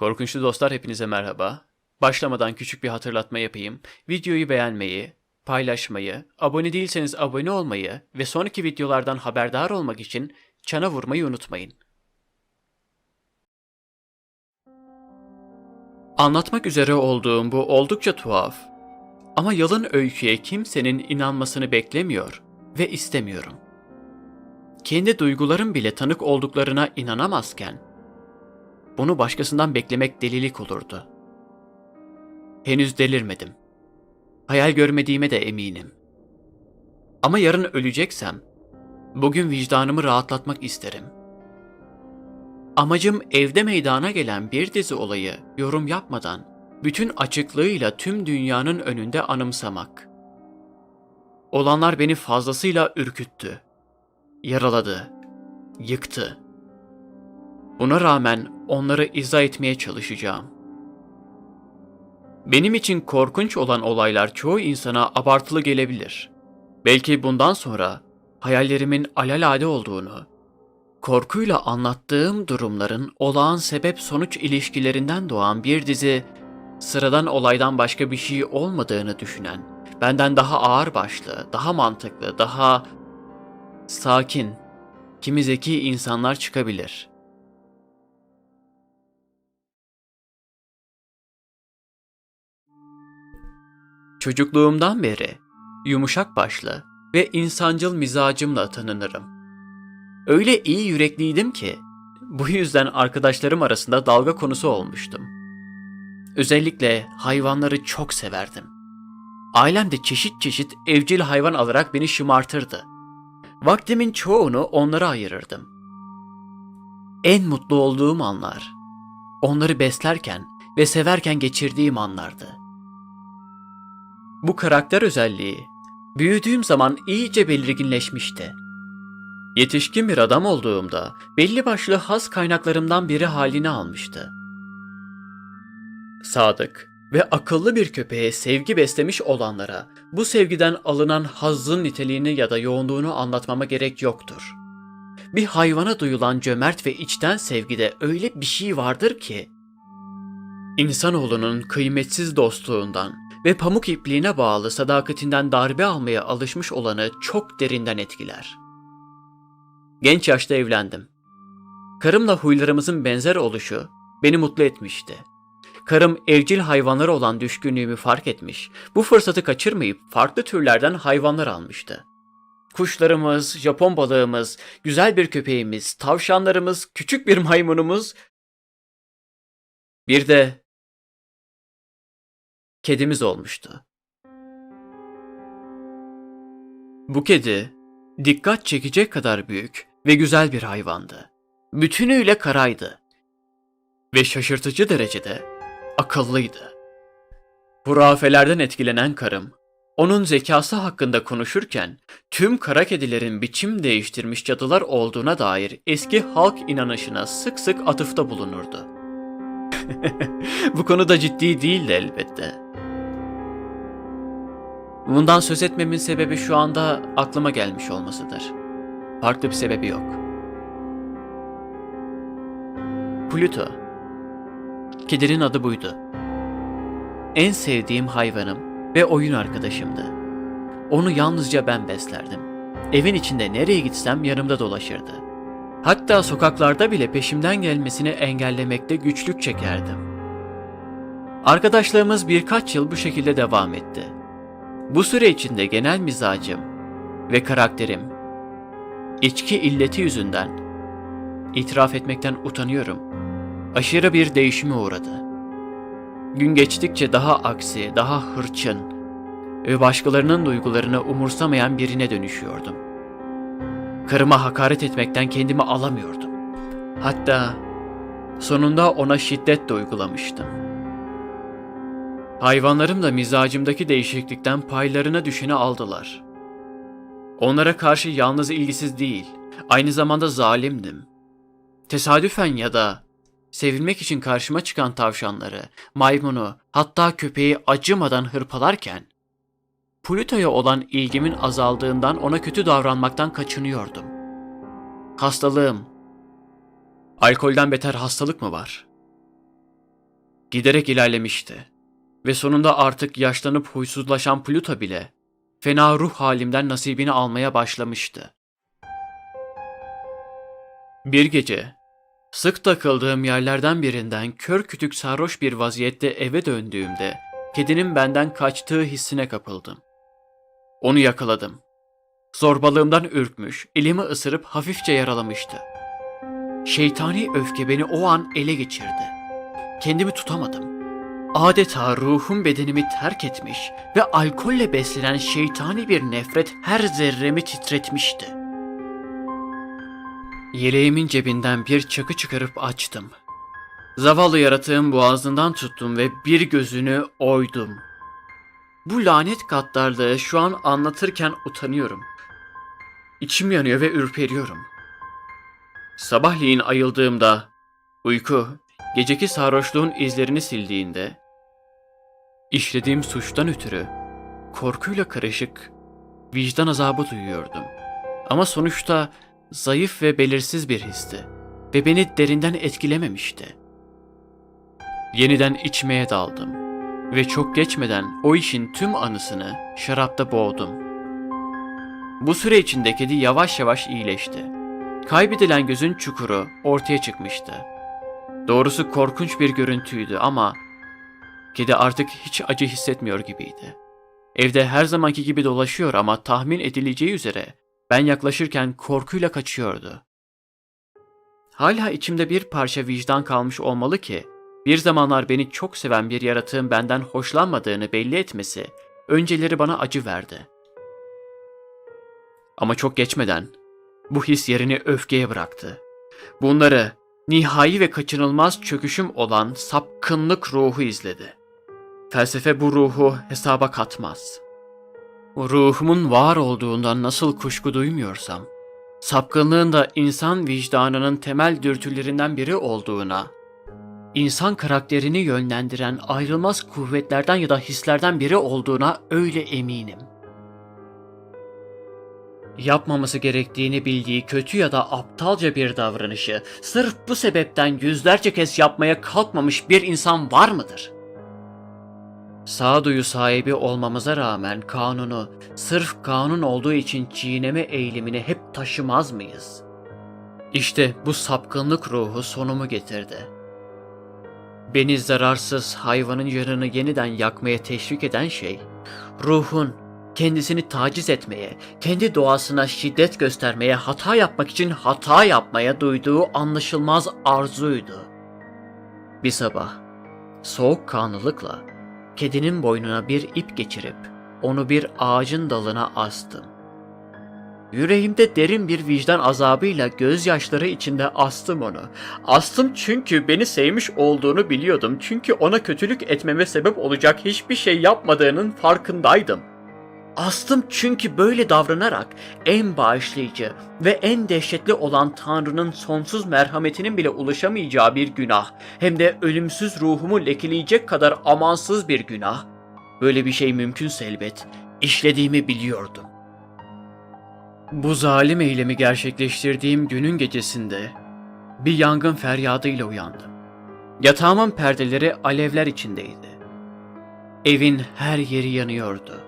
Korkunçlu dostlar hepinize merhaba. Başlamadan küçük bir hatırlatma yapayım. Videoyu beğenmeyi, paylaşmayı, abone değilseniz abone olmayı ve sonraki videolardan haberdar olmak için çana vurmayı unutmayın. Anlatmak üzere olduğum bu oldukça tuhaf. Ama yalın öyküye kimsenin inanmasını beklemiyor ve istemiyorum. Kendi duygularım bile tanık olduklarına inanamazken, bunu başkasından beklemek delilik olurdu. Henüz delirmedim. Hayal görmediğime de eminim. Ama yarın öleceksem, bugün vicdanımı rahatlatmak isterim. Amacım evde meydana gelen bir dizi olayı yorum yapmadan, bütün açıklığıyla tüm dünyanın önünde anımsamak. Olanlar beni fazlasıyla ürküttü, yaraladı, yıktı. Buna rağmen onları izah etmeye çalışacağım. Benim için korkunç olan olaylar çoğu insana abartılı gelebilir. Belki bundan sonra hayallerimin alelade olduğunu, korkuyla anlattığım durumların olağan sebep-sonuç ilişkilerinden doğan bir dizi sıradan olaydan başka bir şey olmadığını düşünen, benden daha ağır başlı, daha mantıklı, daha sakin, kimi zeki insanlar çıkabilir.'' Çocukluğumdan beri yumuşak başlı ve insancıl mizacımla tanınırım. Öyle iyi yürekliydim ki bu yüzden arkadaşlarım arasında dalga konusu olmuştum. Özellikle hayvanları çok severdim. Ailem de çeşit çeşit evcil hayvan alarak beni şımartırdı. Vaktimin çoğunu onlara ayırırdım. En mutlu olduğum anlar, onları beslerken ve severken geçirdiğim anlardı. Bu karakter özelliği büyüdüğüm zaman iyice belirginleşmişti. Yetişkin bir adam olduğumda belli başlı has kaynaklarımdan biri halini almıştı. Sadık ve akıllı bir köpeğe sevgi beslemiş olanlara bu sevgiden alınan hazzın niteliğini ya da yoğunluğunu anlatmama gerek yoktur. Bir hayvana duyulan cömert ve içten sevgide öyle bir şey vardır ki, insanoğlunun kıymetsiz dostluğundan, ve pamuk ipliğine bağlı sadakatinden darbe almaya alışmış olanı çok derinden etkiler. Genç yaşta evlendim. Karımla huylarımızın benzer oluşu beni mutlu etmişti. Karım evcil hayvanlara olan düşkünlüğümü fark etmiş, bu fırsatı kaçırmayıp farklı türlerden hayvanlar almıştı. Kuşlarımız, Japon balığımız, güzel bir köpeğimiz, tavşanlarımız, küçük bir maymunumuz, bir de kedimiz olmuştu. Bu kedi dikkat çekecek kadar büyük ve güzel bir hayvandı. Bütünüyle karaydı ve şaşırtıcı derecede akıllıydı. Hurafelerden etkilenen karım, onun zekası hakkında konuşurken tüm kara kedilerin biçim değiştirmiş cadılar olduğuna dair eski halk inanışına sık sık atıfta bulunurdu. Bu konuda ciddi değildi elbette. Bundan söz etmemin sebebi şu anda aklıma gelmiş olmasıdır. Farklı bir sebebi yok. Pluto. Kedinin adı buydu. En sevdiğim hayvanım ve oyun arkadaşımdı. Onu yalnızca ben beslerdim. Evin içinde nereye gitsem yanımda dolaşırdı. Hatta sokaklarda bile peşimden gelmesini engellemekte güçlük çekerdim. Arkadaşlığımız birkaç yıl bu şekilde devam etti. Bu süre içinde genel mizacım ve karakterim içki illeti yüzünden itiraf etmekten utanıyorum. Aşırı bir değişime uğradı. Gün geçtikçe daha aksi, daha hırçın ve başkalarının duygularını umursamayan birine dönüşüyordum. Karıma hakaret etmekten kendimi alamıyordum. Hatta sonunda ona şiddet de uygulamıştım. Hayvanlarım da mizacımdaki değişiklikten paylarına düşeni aldılar. Onlara karşı yalnız ilgisiz değil, aynı zamanda zalimdim. Tesadüfen ya da sevilmek için karşıma çıkan tavşanları, maymunu, hatta köpeği acımadan hırpalarken, Pluto'ya olan ilgimin azaldığından ona kötü davranmaktan kaçınıyordum. Hastalığım. Alkolden beter hastalık mı var? Giderek ilerlemişti. Ve sonunda artık yaşlanıp huysuzlaşan Pluto bile fena ruh halimden nasibini almaya başlamıştı. Bir gece sık takıldığım yerlerden birinden kör kütük sarhoş bir vaziyette eve döndüğümde kedinin benden kaçtığı hissine kapıldım. Onu yakaladım. Zorbalığımdan ürkmüş, elimi ısırıp hafifçe yaralamıştı. Şeytani öfke beni o an ele geçirdi. Kendimi tutamadım. Adeta ruhum bedenimi terk etmiş ve alkolle beslenen şeytani bir nefret her zerremi titretmişti. Yeleğimin cebinden bir çakı çıkarıp açtım. Zavallı yaratığın boğazından tuttum ve bir gözünü oydum. Bu lanet gaddarlığı şu an anlatırken utanıyorum. İçim yanıyor ve ürperiyorum. Sabahleyin ayıldığımda uyku geceki sarhoşluğun izlerini sildiğinde işlediğim suçtan ötürü korkuyla karışık vicdan azabı duyuyordum. Ama sonuçta zayıf ve belirsiz bir histi ve beni derinden etkilememişti. Yeniden içmeye daldım ve çok geçmeden o işin tüm anısını şarapta boğdum. Bu süre içinde kedi yavaş yavaş iyileşti. Kaybedilen gözün çukuru ortaya çıkmıştı. Doğrusu korkunç bir görüntüydü ama kedi artık hiç acı hissetmiyor gibiydi. Evde her zamanki gibi dolaşıyor ama tahmin edileceği üzere ben yaklaşırken korkuyla kaçıyordu. Hala içimde bir parça vicdan kalmış olmalı ki bir zamanlar beni çok seven bir yaratığın benden hoşlanmadığını belli etmesi önceleri bana acı verdi. Ama çok geçmeden bu his yerini öfkeye bıraktı. Bunları nihai ve kaçınılmaz çöküşüm olan sapkınlık ruhu izledi. Felsefe bu ruhu hesaba katmaz. Ruhumun var olduğundan nasıl kuşku duymuyorsam, sapkınlığın da insan vicdanının temel dürtülerinden biri olduğuna, insan karakterini yönlendiren ayrılmaz kuvvetlerden ya da hislerden biri olduğuna öyle eminim. Yapmaması gerektiğini bildiği kötü ya da aptalca bir davranışı sırf bu sebepten yüzlerce kez yapmaya kalkmamış bir insan var mıdır? Sağduyu sahibi olmamıza rağmen kanunu sırf kanun olduğu için çiğneme eğilimini hep taşımaz mıyız? İşte bu sapkınlık ruhu sonumu getirdi. Beni zararsız hayvanın canını yeniden yakmaya teşvik eden şey, ruhun kendisini taciz etmeye, kendi doğasına şiddet göstermeye, hata yapmak için hata yapmaya duyduğu anlaşılmaz arzuydu. Bir sabah, soğukkanlılıkla kedinin boynuna bir ip geçirip onu bir ağacın dalına astım. Yüreğimde derin bir vicdan azabıyla gözyaşları içinde astım onu. Astım çünkü beni sevmiş olduğunu biliyordum. Çünkü ona kötülük etmeme sebep olacak hiçbir şey yapmadığının farkındaydım. Astım çünkü böyle davranarak en bağışlayıcı ve en dehşetli olan Tanrı'nın sonsuz merhametinin bile ulaşamayacağı bir günah, hem de ölümsüz ruhumu lekeleyecek kadar amansız bir günah, böyle bir şey mümkünse elbet, işlediğimi biliyordum. Bu zalim eylemi gerçekleştirdiğim günün gecesinde bir yangın feryadıyla uyandım. Yatağımın perdeleri alevler içindeydi. Evin her yeri yanıyordu.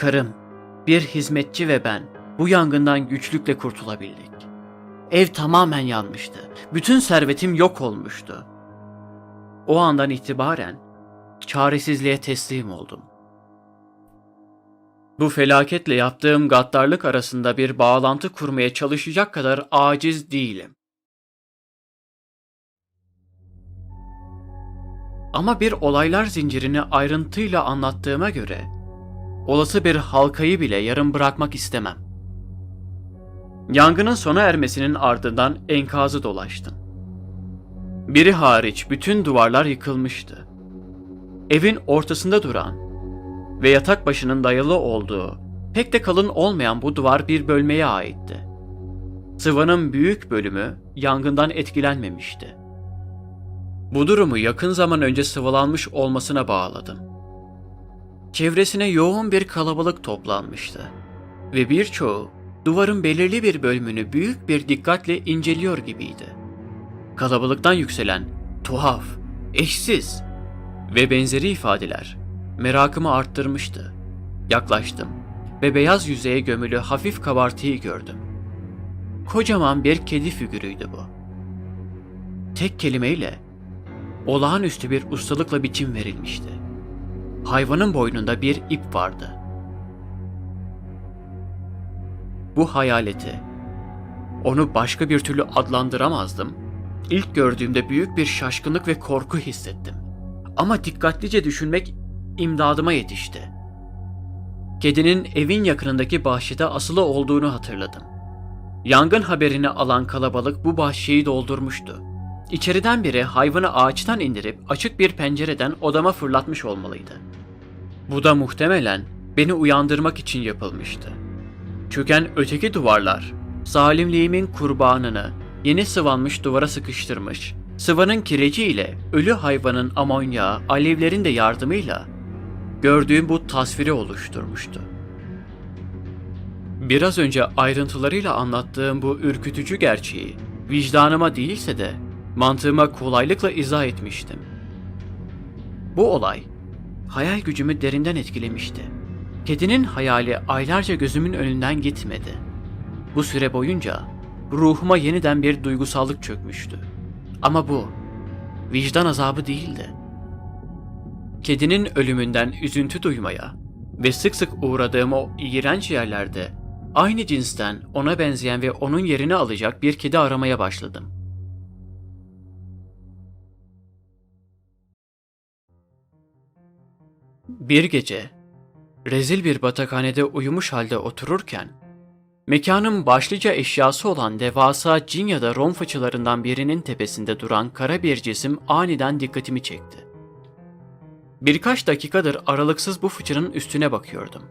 Karım, bir hizmetçi ve ben bu yangından güçlükle kurtulabildik. Ev tamamen yanmıştı. Bütün servetim yok olmuştu. O andan itibaren çaresizliğe teslim oldum. Bu felaketle yaptığım gaddarlık arasında bir bağlantı kurmaya çalışacak kadar aciz değilim. Ama bir olaylar zincirini ayrıntıyla anlattığıma göre olası bir halkayı bile yarım bırakmak istemem. Yangının sona ermesinin ardından enkazı dolaştım. Biri hariç bütün duvarlar yıkılmıştı. Evin ortasında duran ve yatak başının dayalı olduğu pek de kalın olmayan bu duvar bir bölmeye aitti. Sıvanın büyük bölümü yangından etkilenmemişti. Bu durumu yakın zaman önce sıvılanmış olmasına bağladım. Çevresine yoğun bir kalabalık toplanmıştı ve birçoğu duvarın belirli bir bölümünü büyük bir dikkatle inceliyor gibiydi. Kalabalıktan yükselen tuhaf, eşsiz ve benzeri ifadeler merakımı arttırmıştı. Yaklaştım ve beyaz yüzeye gömülü hafif kabartıyı gördüm. Kocaman bir kedi figürüydü bu. Tek kelimeyle olağanüstü bir ustalıkla biçim verilmişti. Hayvanın boynunda bir ip vardı. Bu hayaleti, onu başka bir türlü adlandıramazdım. İlk gördüğümde büyük bir şaşkınlık ve korku hissettim. Ama dikkatlice düşünmek imdadıma yetişti. Kedinin evin yakınındaki bahçede asılı olduğunu hatırladım. Yangın haberini alan kalabalık bu bahçeyi doldurmuştu. İçeriden biri hayvanı ağaçtan indirip açık bir pencereden odama fırlatmış olmalıydı. Bu da muhtemelen beni uyandırmak için yapılmıştı. Çöken öteki duvarlar, zalimliğimin kurbanını yeni sıvanmış duvara sıkıştırmış, sıvanın kireciyle ölü hayvanın amonyağı alevlerin de yardımıyla gördüğüm bu tasviri oluşturmuştu. Biraz önce ayrıntılarıyla anlattığım bu ürkütücü gerçeği vicdanıma değilse de mantığıma kolaylıkla izah etmiştim. Bu olay hayal gücümü derinden etkilemişti. Kedinin hayali aylarca gözümün önünden gitmedi. Bu süre boyunca ruhuma yeniden bir duygusallık çökmüştü. Ama bu vicdan azabı değildi. Kedinin ölümünden üzüntü duymaya ve sık sık uğradığım o iğrenç yerlerde aynı cinsten ona benzeyen ve onun yerini alacak bir kedi aramaya başladım. Bir gece rezil bir batakhanede uyumuş halde otururken mekanın başlıca eşyası olan devasa cin ya da Rom fıçılarından birinin tepesinde duran kara bir cisim aniden dikkatimi çekti. Birkaç dakikadır aralıksız bu fıçının üstüne bakıyordum.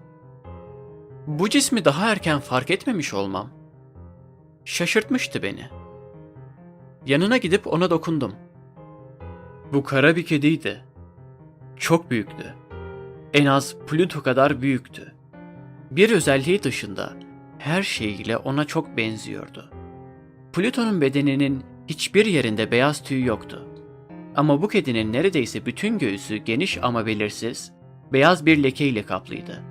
Bu cismi daha erken fark etmemiş olmam şaşırtmıştı beni. Yanına gidip ona dokundum. Bu kara bir kediydi. Çok büyüktü. En az Pluto kadar büyüktü. Bir özelliği dışında her şeyiyle ona çok benziyordu. Pluto'nun bedeninin hiçbir yerinde beyaz tüy yoktu. Ama bu kedinin neredeyse bütün göğsü geniş ama belirsiz, beyaz bir leke ile kaplıydı.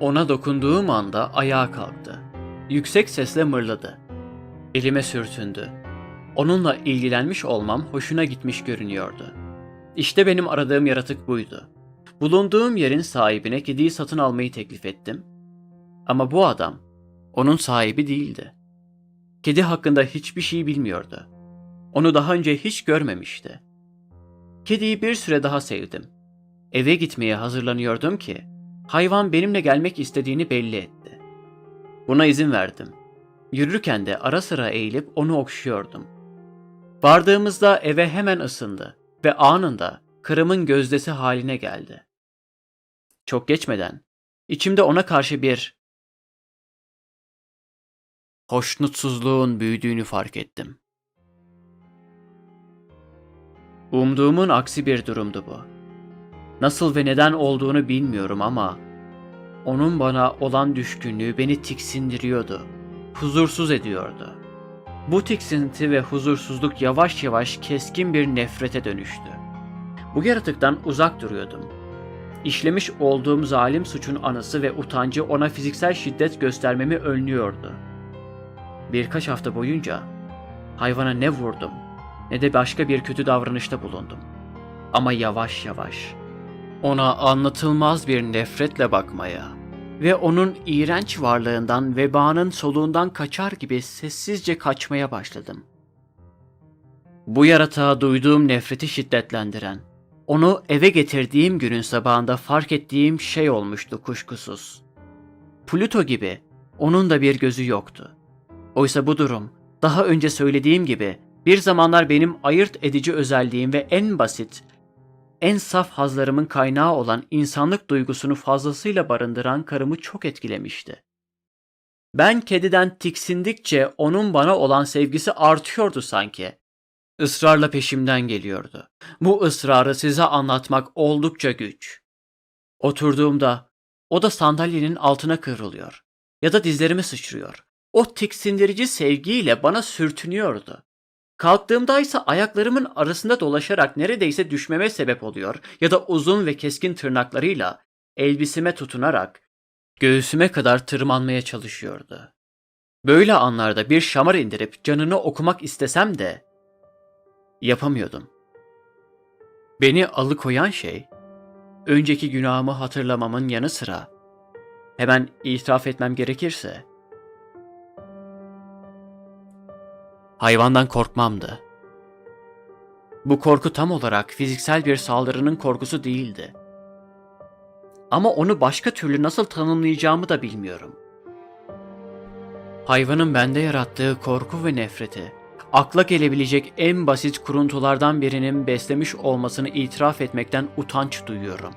Ona dokunduğum anda ayağa kalktı. Yüksek sesle mırladı. Elime sürtündü. Onunla ilgilenmiş olmam hoşuna gitmiş görünüyordu. İşte benim aradığım yaratık buydu. Bulunduğum yerin sahibine kediyi satın almayı teklif ettim. Ama bu adam onun sahibi değildi. Kedi hakkında hiçbir şey bilmiyordu. Onu daha önce hiç görmemişti. Kediyi bir süre daha sevdim. Eve gitmeye hazırlanıyordum ki hayvan benimle gelmek istediğini belli etti. Buna izin verdim. Yürürken de ara sıra eğilip onu okşuyordum. Vardığımızda eve hemen ısındı ve anında kırımın gözdesi haline geldi. Çok geçmeden içimde ona karşı bir hoşnutsuzluğun büyüdüğünü fark ettim. Umduğumun aksi bir durumdu bu. Nasıl ve neden olduğunu bilmiyorum ama onun bana olan düşkünlüğü beni tiksindiriyordu, huzursuz ediyordu. Bu tiksinti ve huzursuzluk yavaş yavaş keskin bir nefrete dönüştü. Bu yaratıktan uzak duruyordum. İşlemiş olduğum zalim suçun anısı ve utancı ona fiziksel şiddet göstermemi önlüyordu. Birkaç hafta boyunca hayvana ne vurdum ne de başka bir kötü davranışta bulundum. Ama yavaş yavaş ona anlatılmaz bir nefretle bakmaya ve onun iğrenç varlığından vebanın soluğundan kaçar gibi sessizce kaçmaya başladım. Bu yaratığa duyduğum nefreti şiddetlendiren, onu eve getirdiğim günün sabahında fark ettiğim şey olmuştu kuşkusuz. Pluto gibi onun da bir gözü yoktu. Oysa bu durum daha önce söylediğim gibi bir zamanlar benim ayırt edici özelliğim ve en basit, en saf hazlarımın kaynağı olan insanlık duygusunu fazlasıyla barındıran karımı çok etkilemişti. Ben kediden tiksindikçe onun bana olan sevgisi artıyordu sanki. Israrla peşimden geliyordu. Bu ısrarı size anlatmak oldukça güç. Oturduğumda o da sandalyenin altına kıvrılıyor ya da dizlerime sıçrıyor. O tiksindirici sevgiyle bana sürtünüyordu. Kalktığımda ise ayaklarımın arasında dolaşarak neredeyse düşmeme sebep oluyor ya da uzun ve keskin tırnaklarıyla elbiseme tutunarak göğsüme kadar tırmanmaya çalışıyordu. Böyle anlarda bir şamar indirip canını okumak istesem de yapamıyordum. Beni alıkoyan şey önceki günahımı hatırlamamın yanı sıra hemen itiraf etmem gerekirse hayvandan korkmamdı. Bu korku tam olarak fiziksel bir saldırının korkusu değildi. Ama onu başka türlü nasıl tanımlayacağımı da bilmiyorum. Hayvanın bende yarattığı korku ve nefreti, akla gelebilecek en basit kuruntulardan birinin beslemiş olmasını itiraf etmekten utanç duyuyorum.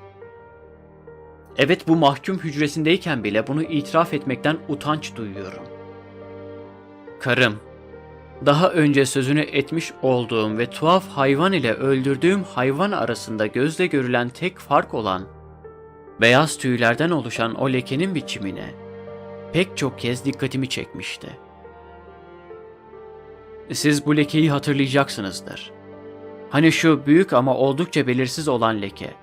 Evet bu mahkum hücresindeyken bile bunu itiraf etmekten utanç duyuyorum. Karım, daha önce sözünü etmiş olduğum ve tuhaf hayvan ile öldürdüğüm hayvan arasında gözle görülen tek fark olan beyaz tüylerden oluşan o lekenin biçimine pek çok kez dikkatimi çekmişti. Siz bu lekeyi hatırlayacaksınızdır. Hani şu büyük ama oldukça belirsiz olan leke.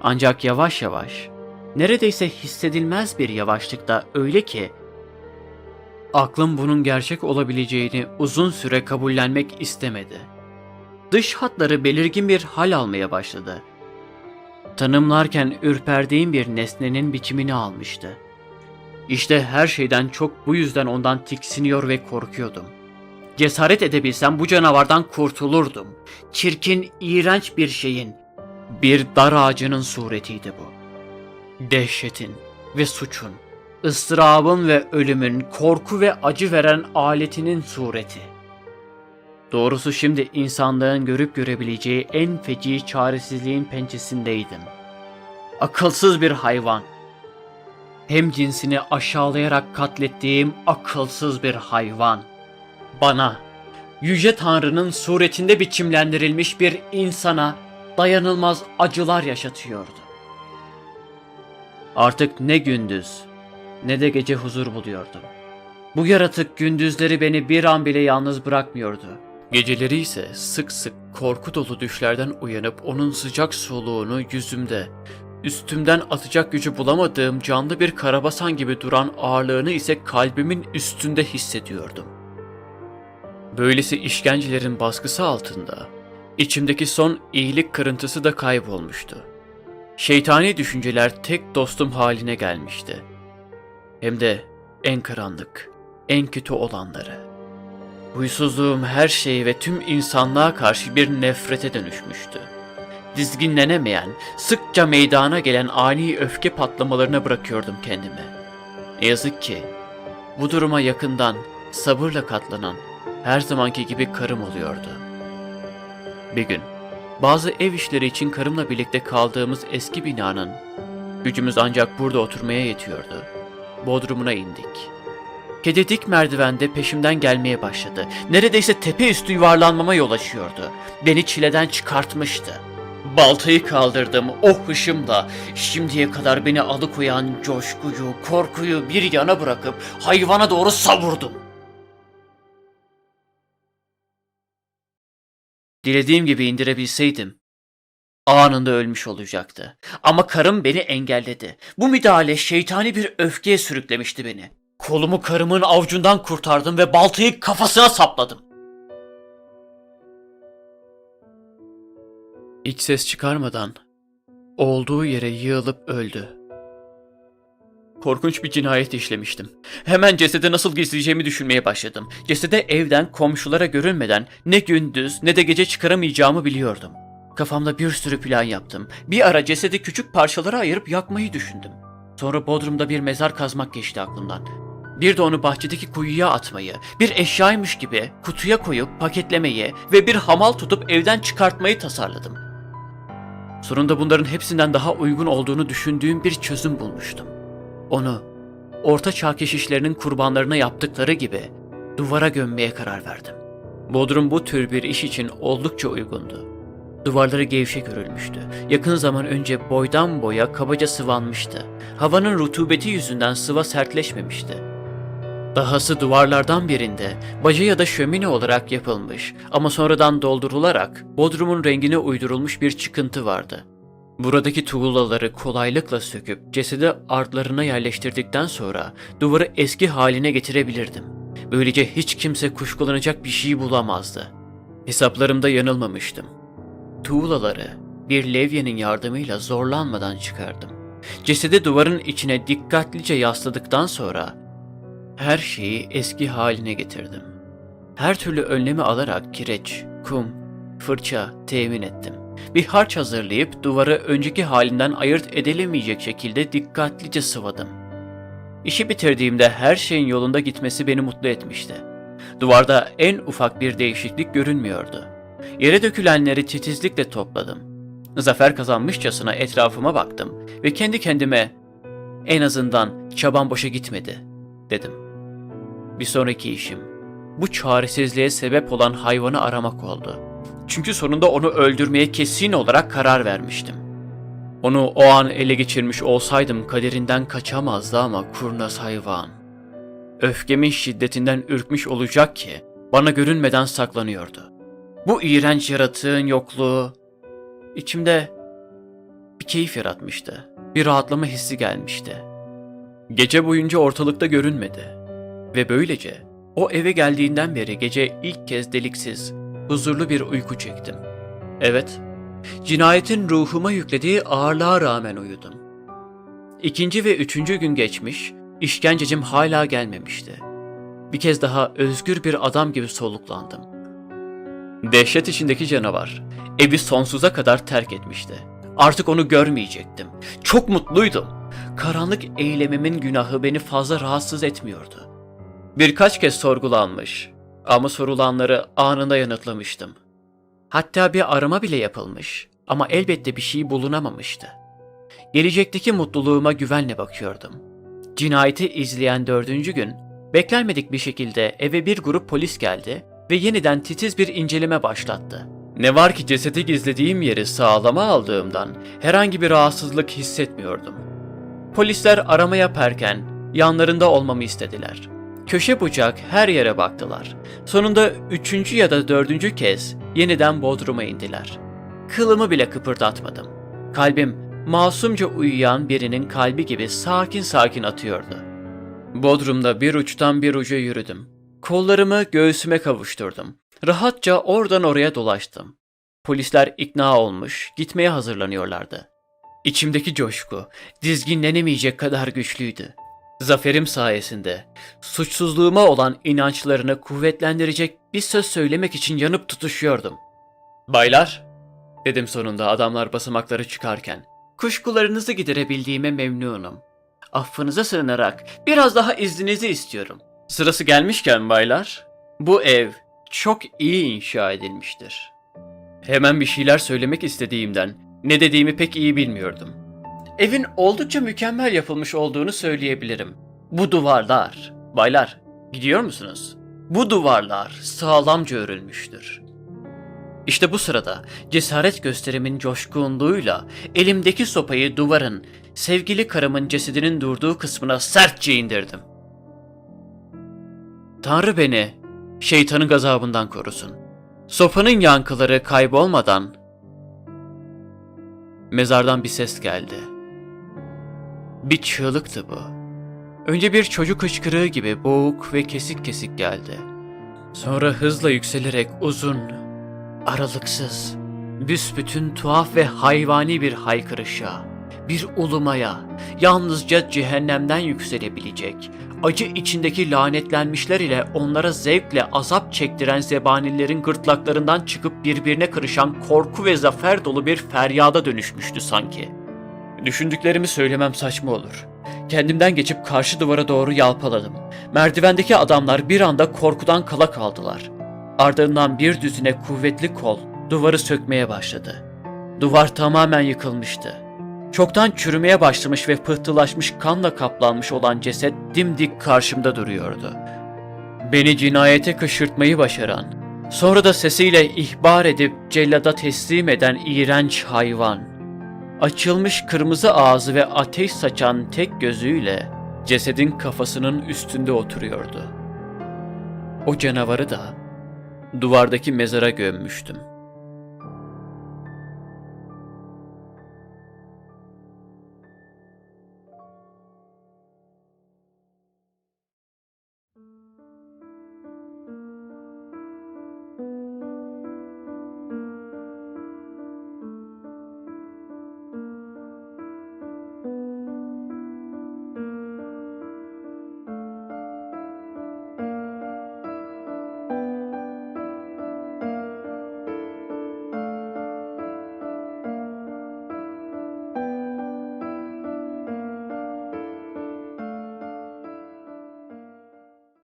Ancak yavaş yavaş, neredeyse hissedilmez bir yavaşlıkta öyle ki Aklım bunun gerçek olabileceğini uzun süre kabullenmek istemedi. Dış hatları belirgin bir hal almaya başladı. Tanımlarken ürperdiğim bir nesnenin biçimini almıştı. İşte her şeyden çok bu yüzden ondan tiksiniyor ve korkuyordum. Cesaret edebilsem bu canavardan kurtulurdum. Çirkin, iğrenç bir şeyin, bir dar ağacının suretiydi bu. Dehşetin ve suçun, ıstırabın ve ölümün korku ve acı veren aletinin sureti. Doğrusu şimdi insanlığın görüp görebileceği en feci çaresizliğin pençesindeydim. Akılsız bir hayvan. Hem cinsini aşağılayarak katlettiğim akılsız bir hayvan. Bana, Yüce Tanrı'nın suretinde biçimlendirilmiş bir insana dayanılmaz acılar yaşatıyordu. Artık ne gündüz ne de gece huzur buluyordum. Bu yaratık gündüzleri beni bir an bile yalnız bırakmıyordu. Geceleri ise sık sık korku dolu düşlerden uyanıp onun sıcak soluğunu yüzümde, üstümden atacak gücü bulamadığım canlı bir karabasan gibi duran ağırlığını ise kalbimin üstünde hissediyordum. Böylesi işkencelerin baskısı altında içimdeki son iyilik kırıntısı da kaybolmuştu. Şeytani düşünceler tek dostum haline gelmişti. Hem de en karanlık, en kötü olanları. Huysuzluğum her şeyi ve tüm insanlığa karşı bir nefrete dönüşmüştü. Dizginlenemeyen, sıkça meydana gelen ani öfke patlamalarına bırakıyordum kendimi. Ne yazık ki bu duruma yakından, sabırla katlanan, her zamanki gibi karım oluyordu. Bir gün, bazı ev işleri için karımla birlikte kaldığımız eski binanın, gücümüz ancak burada oturmaya yetiyordu. Bodrumuna indik. Kedi dik merdivende peşimden gelmeye başladı. Neredeyse tepe üstü yuvarlanmama yol açıyordu. Beni çileden çıkartmıştı. Baltayı kaldırdım o hışımla. Şimdiye kadar beni alıkoyan coşkuyu, korkuyu bir yana bırakıp hayvana doğru savurdum. Dilediğim gibi indirebilseydim anında ölmüş olacaktı. Ama karım beni engelledi. Bu müdahale şeytani bir öfkeye sürüklemişti beni. Kolumu karımın avucundan kurtardım ve baltayı kafasına sapladım. İç ses çıkarmadan olduğu yere yığılıp öldü. Korkunç bir cinayet işlemiştim. Hemen cesedi nasıl gizleyeceğimi düşünmeye başladım. Cesede evden komşulara görünmeden ne gündüz ne de gece çıkaramayacağımı biliyordum. Kafamda bir sürü plan yaptım. Bir ara cesedi küçük parçalara ayırıp yakmayı düşündüm. Sonra Bodrum'da bir mezar kazmak geçti aklımdan. Bir de onu bahçedeki kuyuya atmayı, bir eşyaymış gibi kutuya koyup paketlemeyi ve bir hamal tutup evden çıkartmayı tasarladım. Sonunda bunların hepsinden daha uygun olduğunu düşündüğüm bir çözüm bulmuştum. Onu orta çağ keşişlerinin kurbanlarına yaptıkları gibi duvara gömmeye karar verdim. Bodrum bu tür bir iş için oldukça uygundu. Duvarları gevşek örülmüştü. Yakın zaman önce boydan boya kabaca sıvanmıştı. Havanın rutubeti yüzünden sıva sertleşmemişti. Dahası duvarlardan birinde baca ya da şömine olarak yapılmış ama sonradan doldurularak bodrumun rengine uydurulmuş bir çıkıntı vardı. Buradaki tuğlaları kolaylıkla söküp cesedi ardlarına yerleştirdikten sonra duvarı eski haline getirebilirdim. Böylece hiç kimse kuşkulanacak bir şey bulamazdı. Hesaplarımda yanılmamıştım. Tuğlaları bir levyenin yardımıyla zorlanmadan çıkardım. Cesedi duvarın içine dikkatlice yasladıktan sonra her şeyi eski haline getirdim. Her türlü önlemi alarak kireç, kum, fırça temin ettim. Bir harç hazırlayıp duvarı önceki halinden ayırt edilemeyecek şekilde dikkatlice sıvadım. İşi bitirdiğimde her şeyin yolunda gitmesi beni mutlu etmişti. Duvarda en ufak bir değişiklik görünmüyordu. Yere dökülenleri titizlikle topladım. Zafer kazanmışçasına etrafıma baktım ve kendi kendime en azından çaban boşa gitmedi dedim. Bir sonraki işim bu çaresizliğe sebep olan hayvanı aramak oldu. Çünkü sonunda onu öldürmeye kesin olarak karar vermiştim. Onu o an ele geçirmiş olsaydım kaderinden kaçamazdı ama kurnaz hayvan. Öfkemin şiddetinden ürkmüş olacak ki bana görünmeden saklanıyordu. Bu iğrenç yaratığın yokluğu içimde bir keyif yaratmıştı. Bir rahatlama hissi gelmişti. Gece boyunca ortalıkta görünmedi. Ve böylece o eve geldiğinden beri gece ilk kez deliksiz, huzurlu bir uyku çektim. Evet, cinayetin ruhuma yüklediği ağırlığa rağmen uyudum. İkinci ve üçüncü gün geçmiş, işkencecim hala gelmemişti. Bir kez daha özgür bir adam gibi soluklandım. Dehşet içindeki canavar, evi sonsuza kadar terk etmişti. Artık onu görmeyecektim. Çok mutluydum. Karanlık eylemimin günahı beni fazla rahatsız etmiyordu. Birkaç kez sorgulanmış ama sorulanları anında yanıtlamıştım. Hatta bir arama bile yapılmış ama elbette bir şey bulunamamıştı. Gelecekteki mutluluğuma güvenle bakıyordum. Cinayeti izleyen dördüncü gün beklenmedik bir şekilde eve bir grup polis geldi ve yeniden titiz bir inceleme başlattı. Ne var ki cesedi gizlediğim yeri sağlama aldığımdan herhangi bir rahatsızlık hissetmiyordum. Polisler arama yaparken yanlarında olmamı istediler. Köşe bucak her yere baktılar. Sonunda üçüncü ya da dördüncü kez yeniden Bodrum'a indiler. Kılımı bile kıpırdatmadım. Kalbim masumca uyuyan birinin kalbi gibi sakin sakin atıyordu. Bodrum'da bir uçtan bir uca yürüdüm. Kollarımı göğsüme kavuşturdum. Rahatça oradan oraya dolaştım. Polisler ikna olmuş, gitmeye hazırlanıyorlardı. İçimdeki coşku dizginlenemeyecek kadar güçlüydü. Zaferim sayesinde suçsuzluğuma olan inançlarını kuvvetlendirecek bir söz söylemek için yanıp tutuşuyordum. Baylar, dedim sonunda adamlar basamakları çıkarken. Kuşkularınızı giderebildiğime memnunum. Affınıza sığınarak biraz daha izninizi istiyorum. Sırası gelmişken baylar, bu ev çok iyi inşa edilmiştir. Hemen bir şeyler söylemek istediğimden ne dediğimi pek iyi bilmiyordum. Evin oldukça mükemmel yapılmış olduğunu söyleyebilirim. Bu duvarlar, baylar, gidiyor musunuz? Bu duvarlar sağlamca örülmüştür. İşte bu sırada cesaret gösterimin coşkunluğuyla elimdeki sopayı duvarın, sevgili karımın cesedinin durduğu kısmına sertçe indirdim. Tanrı beni şeytanın gazabından korusun. Sopanın yankıları kaybolmadan mezardan bir ses geldi. Bir çığlıktı bu. Önce bir çocuk hıçkırığı gibi boğuk ve kesik kesik geldi. Sonra hızla yükselerek uzun, aralıksız, büsbütün tuhaf ve hayvani bir haykırışa, bir ulumaya, yalnızca cehennemden yükselebilecek, acı içindeki lanetlenmişler ile onlara zevkle azap çektiren zebanillerin gırtlaklarından çıkıp birbirine kırışan korku ve zafer dolu bir feryada dönüşmüştü sanki. Düşündüklerimi söylemem saçma olur. Kendimden geçip karşı duvara doğru yalpaladım. Merdivendeki adamlar bir anda korkudan kala kaldılar. Ardından bir düzine kuvvetli kol duvarı sökmeye başladı. Duvar tamamen yıkılmıştı. Çoktan çürümeye başlamış ve pıhtılaşmış kanla kaplanmış olan ceset dimdik karşımda duruyordu. Beni cinayete kışırtmayı başaran, sonra da sesiyle ihbar edip cellada teslim eden iğrenç hayvan. Açılmış kırmızı ağzı ve ateş saçan tek gözüyle cesedin kafasının üstünde oturuyordu. O canavarı da duvardaki mezara gömmüştüm.